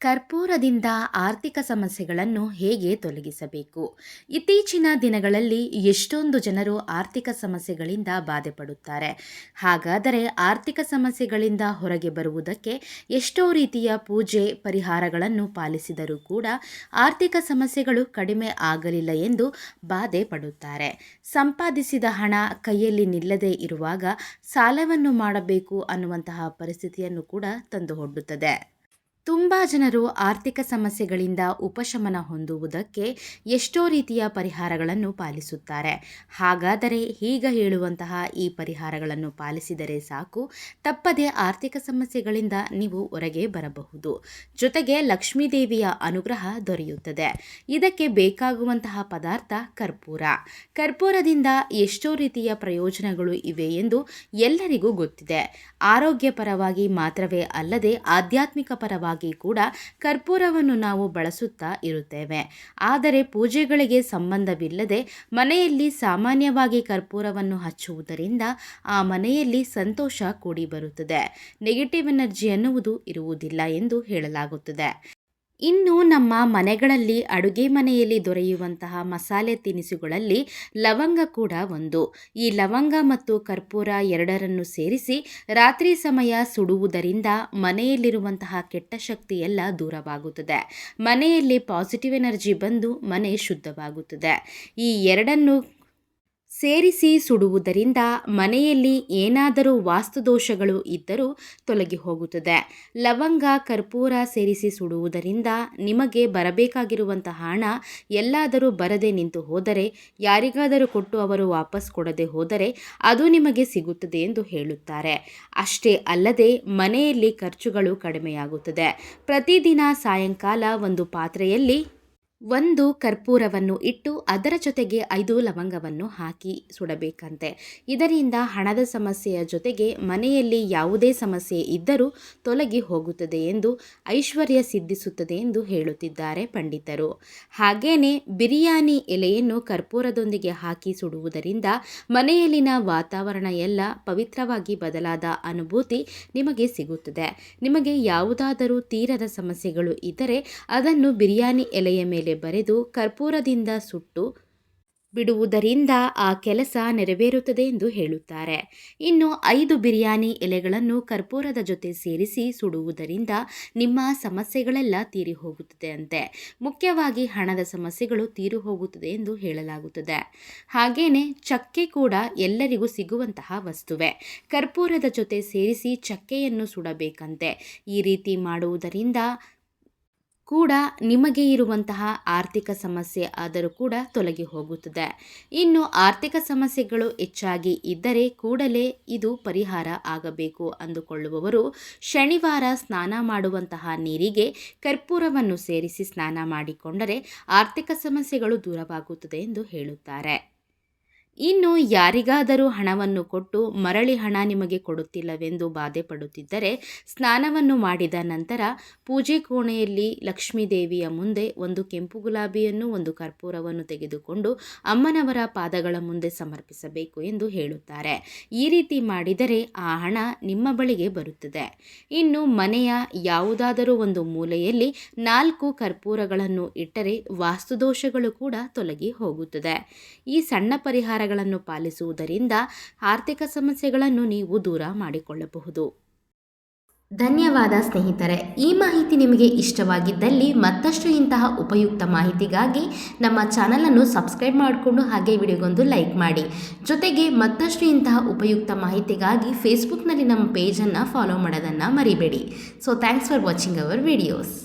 ಕರ್ಪೂರದಿಂದ ಆರ್ಥಿಕ ಸಮಸ್ಯೆಗಳನ್ನು ಹೇಗೆ ತೊಲಗಿಸಬೇಕು? ಇತ್ತೀಚಿನ ದಿನಗಳಲ್ಲಿ ಎಷ್ಟೊಂದು ಜನರು ಆರ್ಥಿಕ ಸಮಸ್ಯೆಗಳಿಂದ ಬಾಧೆಪಡುತ್ತಾರೆ. ಹಾಗಾದರೆ ಆರ್ಥಿಕ ಸಮಸ್ಯೆಗಳಿಂದ ಹೊರಗೆ ಬರುವುದಕ್ಕೆ ಎಷ್ಟೋ ರೀತಿಯ ಪೂಜೆ ಪರಿಹಾರಗಳನ್ನು ಪಾಲಿಸಿದರೂ ಕೂಡ ಆರ್ಥಿಕ ಸಮಸ್ಯೆಗಳು ಕಡಿಮೆ ಆಗಲಿಲ್ಲ ಎಂದು ಬಾಧೆ ಪಡುತ್ತಾರೆ ಸಂಪಾದಿಸಿದ ಹಣ ಕೈಯಲ್ಲಿ ನಿಲ್ಲದೇ ಇರುವಾಗ ಸಾಲವನ್ನು ಮಾಡಬೇಕು ಅನ್ನುವಂತಹ ಪರಿಸ್ಥಿತಿಯನ್ನು ಕೂಡ ತಂದುಕೊಡುತ್ತದೆ ತುಂಬ ಜನರು ಆರ್ಥಿಕ ಸಮಸ್ಯೆಗಳಿಂದ ಉಪಶಮನ ಹೊಂದುವುದಕ್ಕೆ ಎಷ್ಟೋ ರೀತಿಯ ಪರಿಹಾರಗಳನ್ನು ಪಾಲಿಸುತ್ತಾರೆ. ಹಾಗಾದರೆ ಈಗ ಹೇಳುವಂತಹ ಈ ಪರಿಹಾರಗಳನ್ನು ಪಾಲಿಸಿದರೆ ಸಾಕು. ತಪ್ಪದೆ ಆರ್ಥಿಕ ಸಮಸ್ಯೆಗಳಿಂದ ನೀವು ಹೊರಗೆ ಬರಬಹುದು. ಜೊತೆಗೆ ಲಕ್ಷ್ಮೀದೇವಿಯ ಅನುಗ್ರಹ ದೊರೆಯುತ್ತದೆ. ಇದಕ್ಕೆ ಬೇಕಾಗುವಂತಹ ಪದಾರ್ಥ ಕರ್ಪೂರ. ಕರ್ಪೂರದಿಂದ ಎಷ್ಟೋ ರೀತಿಯ ಪ್ರಯೋಜನಗಳು ಇವೆ ಎಂದು ಎಲ್ಲರಿಗೂ ಗೊತ್ತಿದೆ. ಆರೋಗ್ಯಪರವಾಗಿ ಮಾತ್ರವೇ ಅಲ್ಲದೆ ಆಧ್ಯಾತ್ಮಿಕ ಪರವಾಗಿ ಕೂಡ ಕರ್ಪೂರವನ್ನು ನಾವು ಬಳಸುತ್ತಾ ಇರುತ್ತೇವೆ. ಆದರೆ ಪೂಜೆಗಳಿಗೆ ಸಂಬಂಧವಿಲ್ಲದೆ ಮನೆಯಲ್ಲಿ ಸಾಮಾನ್ಯವಾಗಿ ಕರ್ಪೂರವನ್ನು ಹಚ್ಚುವುದರಿಂದ ಆ ಮನೆಯಲ್ಲಿ ಸಂತೋಷ ಕೂಡಿ ಬರುತ್ತದೆ ನೆಗೆಟಿವ್ ಎನರ್ಜಿ ಅನ್ನುವುದು ಇರುವುದಿಲ್ಲ ಎಂದು ಹೇಳಲಾಗುತ್ತದೆ. ಇನ್ನು ನಮ್ಮ ಮನೆಗಳಲ್ಲಿ ಅಡುಗೆ ಮನೆಯಲ್ಲಿ ದೊರೆಯುವಂತಹ ಮಸಾಲೆ ತಿನಿಸುಗಳಲ್ಲಿ ಲವಂಗ ಕೂಡ ಒಂದು. ಈ ಲವಂಗ ಮತ್ತು ಕರ್ಪೂರ ಎರಡರನ್ನು ಸೇರಿಸಿ ರಾತ್ರಿ ಸಮಯ ಸುಡುವುದರಿಂದ ಮನೆಯಲ್ಲಿರುವಂತಹ ಕೆಟ್ಟ ಶಕ್ತಿಯೆಲ್ಲ ದೂರವಾಗುತ್ತದೆ. ಮನೆಯಲ್ಲಿ ಪಾಸಿಟಿವ್ ಎನರ್ಜಿ ಬಂದು ಮನೆ ಶುದ್ಧವಾಗುತ್ತದೆ. ಈ ಎರಡನ್ನು ಸೇರಿಸಿ ಸುಡುವುದರಿಂದ ಮನೆಯಲ್ಲಿ ಏನಾದರೂ ವಾಸ್ತುದೋಷಗಳು ಇದ್ದರೂ ತೊಲಗಿ ಹೋಗುತ್ತದೆ. ಲವಂಗ, ಕರ್ಪೂರ ಸೇರಿಸಿ ಸುಡುವುದರಿಂದ ನಿಮಗೆ ಬರಬೇಕಾಗಿರುವಂತಹ ಹಣ ಎಲ್ಲಾದರೂ ಬರದೆ ನಿಂತು ಹೋದರೆ, ಯಾರಿಗಾದರೂ ಕೊಟ್ಟು ಅವರು ವಾಪಸ್ ಕೊಡದೆ ಹೋದರೆ ಅದು ನಿಮಗೆ ಸಿಗುತ್ತದೆ ಎಂದು ಹೇಳುತ್ತಾರೆ. ಅಷ್ಟೇ ಅಲ್ಲದೆ ಮನೆಯಲ್ಲಿ ಖರ್ಚುಗಳು ಕಡಿಮೆಯಾಗುತ್ತದೆ. ಪ್ರತಿದಿನ ಸಾಯಂಕಾಲ ಒಂದು ಪಾತ್ರೆಯಲ್ಲಿ ಒಂದು ಕರ್ಪೂರವನ್ನು ಇಟ್ಟು ಅದರ ಜೊತೆಗೆ ಐದು ಲವಂಗವನ್ನು ಹಾಕಿ ಸುಡಬೇಕಂತೆ. ಇದರಿಂದ ಹಣದ ಸಮಸ್ಯೆಯ ಜೊತೆಗೆ ಮನೆಯಲ್ಲಿ ಯಾವುದೇ ಸಮಸ್ಯೆ ಇದ್ದರೂ ತೊಲಗಿ ಹೋಗುತ್ತದೆ ಎಂದು ಐಶ್ವರ್ಯ ಸಿದ್ಧಿಸುತ್ತದೆ ಎಂದು ಹೇಳುತ್ತಿದ್ದಾರೆ ಪಂಡಿತರು. ಹಾಗೇನೆ ಬಿರಿಯಾನಿ ಎಲೆಯನ್ನು ಕರ್ಪೂರದೊಂದಿಗೆ ಹಾಕಿ ಸುಡುವುದರಿಂದ ಮನೆಯಲ್ಲಿನ ವಾತಾವರಣ ಎಲ್ಲ ಪವಿತ್ರವಾಗಿ ಬದಲಾದ ಅನುಭೂತಿ ನಿಮಗೆ ಸಿಗುತ್ತದೆ. ನಿಮಗೆ ಯಾವುದಾದರೂ ತೀರದ ಸಮಸ್ಯೆಗಳು ಇದ್ದರೆ ಅದನ್ನು ಬಿರಿಯಾನಿ ಎಲೆಯ ಮೇಲೆ ಬರೆದು ಕರ್ಪೂರದಿಂದ ಸುಟ್ಟು ಬಿಡುವುದರಿಂದ ಆ ಕೆಲಸ ನೆರವೇರುತ್ತದೆ ಎಂದು ಹೇಳುತ್ತಾರೆ. ಇನ್ನು ಐದು ಬಿರಿಯಾನಿ ಎಲೆಗಳನ್ನು ಕರ್ಪೂರದ ಜೊತೆ ಸೇರಿಸಿ ಸುಡುವುದರಿಂದ ನಿಮ್ಮ ಸಮಸ್ಯೆಗಳೆಲ್ಲ ತೀರಿ ಹೋಗುತ್ತದೆ ಅಂತೆ ಮುಖ್ಯವಾಗಿ ಹಣದ ಸಮಸ್ಯೆಗಳು ತೀರಿ ಹೋಗುತ್ತದೆ ಎಂದು ಹೇಳಲಾಗುತ್ತದೆ. ಹಾಗೇನೆ ಚಕ್ಕೆ ಕೂಡ ಎಲ್ಲರಿಗೂ ಸಿಗುವಂತಹ ವಸ್ತುವೆ. ಕರ್ಪೂರದ ಜೊತೆ ಸೇರಿಸಿ ಚಕ್ಕೆಯನ್ನು ಸುಡಬೇಕಂತೆ. ಈ ರೀತಿ ಮಾಡುವುದರಿಂದ ಕೂಡ ನಿಮಗೆ ಇರುವಂತಹ ಆರ್ಥಿಕ ಸಮಸ್ಯೆ ಆದರೂ ಕೂಡ ತೊಲಗಿ ಹೋಗುತ್ತದೆ. ಇನ್ನು ಆರ್ಥಿಕ ಸಮಸ್ಯೆಗಳು ಹೆಚ್ಚಾಗಿ ಇದ್ದರೆ ಕೂಡಲೇ ಇದು ಪರಿಹಾರ ಆಗಬೇಕು ಅಂದುಕೊಳ್ಳುವವರು ಶನಿವಾರ ಸ್ನಾನ ಮಾಡುವಂತಹ ನೀರಿಗೆ ಕರ್ಪೂರವನ್ನು ಸೇರಿಸಿ ಸ್ನಾನ ಮಾಡಿಕೊಂಡರೆ ಆರ್ಥಿಕ ಸಮಸ್ಯೆಗಳು ದೂರವಾಗುತ್ತದೆ ಎಂದು ಹೇಳುತ್ತಾರೆ. ಇನ್ನು ಯಾರಿಗಾದರೂ ಹಣವನ್ನು ಕೊಟ್ಟು ಮರಳಿ ಹಣ ನಿಮಗೆ ಕೊಡುತ್ತಿಲ್ಲವೆಂದು ಬಾಧೆ ಪಡುತ್ತಿದ್ದರೆ ಸ್ನಾನವನ್ನು ಮಾಡಿದ ನಂತರ ಪೂಜೆ ಕೋಣೆಯಲ್ಲಿ ಲಕ್ಷ್ಮೀದೇವಿಯ ಮುಂದೆ ಒಂದು ಕೆಂಪು ಗುಲಾಬಿಯನ್ನು, ಒಂದು ಕರ್ಪೂರವನ್ನು ತೆಗೆದುಕೊಂಡು ಅಮ್ಮನವರ ಪಾದಗಳ ಮುಂದೆ ಸಮರ್ಪಿಸಬೇಕು ಎಂದು ಹೇಳುತ್ತಾರೆ. ಈ ರೀತಿ ಮಾಡಿದರೆ ಆ ಹಣ ನಿಮ್ಮ ಬಳಿಗೆ ಬರುತ್ತದೆ. ಇನ್ನು ಮನೆಯ ಯಾವುದಾದರೂ ಒಂದು ಮೂಲೆಯಲ್ಲಿ ನಾಲ್ಕು ಕರ್ಪೂರಗಳನ್ನು ಇಟ್ಟರೆ ವಾಸ್ತುದೋಷಗಳು ಕೂಡ ತೊಲಗಿ ಹೋಗುತ್ತದೆ. ಈ ಸಣ್ಣ ಪರಿಹಾರ ಗಳನ್ನು ಪಾಲಿಸುವುದರಿಂದ ಆರ್ಥಿಕ ಸಮಸ್ಯೆಗಳನ್ನು ನೀವು ದೂರ ಮಾಡಿಕೊಳ್ಳಬಹುದು. ಧನ್ಯವಾದ ಸ್ನೇಹಿತರೆ, ಈ ಮಾಹಿತಿ ನಿಮಗೆ ಇಷ್ಟವಾಗಿದ್ದಲ್ಲಿ ಮತ್ತಷ್ಟು ಇಂತಹ ಉಪಯುಕ್ತ ಮಾಹಿತಿಗಾಗಿ ನಮ್ಮ ಚಾನಲನ್ನು ಸಬ್ಸ್ಕ್ರೈಬ್ ಮಾಡಿಕೊಂಡು ಹಾಗೆ ವಿಡಿಯೋಗೊಂದು ಲೈಕ್ ಮಾಡಿ. ಜೊತೆಗೆ ಮತ್ತಷ್ಟು ಇಂತಹ ಉಪಯುಕ್ತ ಮಾಹಿತಿಗಾಗಿ ಫೇಸ್ಬುಕ್ನಲ್ಲಿ ನಮ್ಮ ಪೇಜನ್ನು ಫಾಲೋ ಮಾಡೋದನ್ನು ಮರಿಬೇಡಿ. So thanks for watching our videos